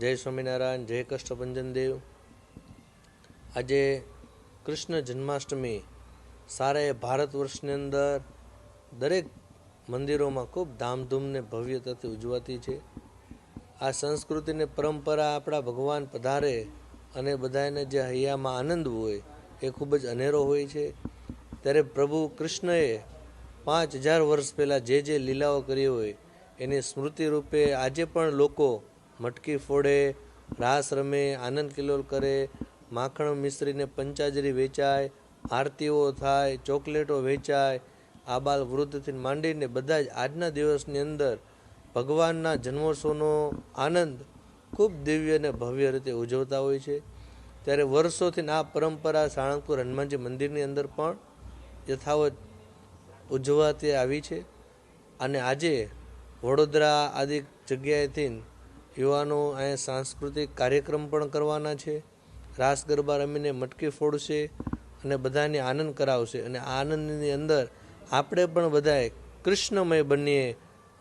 જય સ્વામિનારાયણ, જય કષ્ટભંજન દેવ. આજે કૃષ્ણ જન્માષ્ટમી સારે ભારત વર્ષની અંદર દરેક મંદિરોમાં ખૂબ ધામધૂમને ભવ્યતાથી ઉજવાતી છે. આ સંસ્કૃતિને પરંપરા આપણા ભગવાન પધારે અને બધાને જે હૈયામાં આનંદ હોય એ ખૂબ જ અનેરો હોય છે. ત્યારે પ્રભુ કૃષ્ણએ પાંચ હજાર વર્ષ પહેલાં જે જે લીલાઓ કરી હોય એની સ્મૃતિ રૂપે આજે પણ લોકો મટકી ફોડે, રાસ રમે, આનંદ કિલોલ કરે, માખણ મિશ્રીને પંચાજરી વેચાય, આરતીઓ થાય, ચોકલેટો વેચાય આબાલ વૃદ્ધથી માંડીને બધા જ આજના દિવસની અંદર ભગવાનના જન્મોત્સવનો આનંદ ખૂબ દિવ્ય અને ભવ્ય રીતે ઉજવતા હોય છે. ત્યારે વર્ષોથી આ પરંપરા સાળંગપુર હનુમાનજી મંદિરની અંદર પણ યથાવત ઉજવાતી આવી છે. અને આજે વડોદરા આદિ જગ્યાએથી યુવાનો અહીંયા સાંસ્કૃતિક કાર્યક્રમ પણ કરવાના છે. રાસ ગરબા રમીને મટકી ફોડશે અને બધાને આનંદ કરાવશે. અને આનંદની અંદર આપણે પણ બધાએ કૃષ્ણમય બનીએ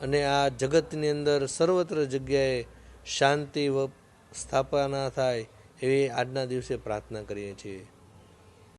અને આ જગતની અંદર સર્વત્ર જગ્યાએ શાંતિ સ્થાપના થાય એવી આજના દિવસે પ્રાર્થના કરીએ છીએ.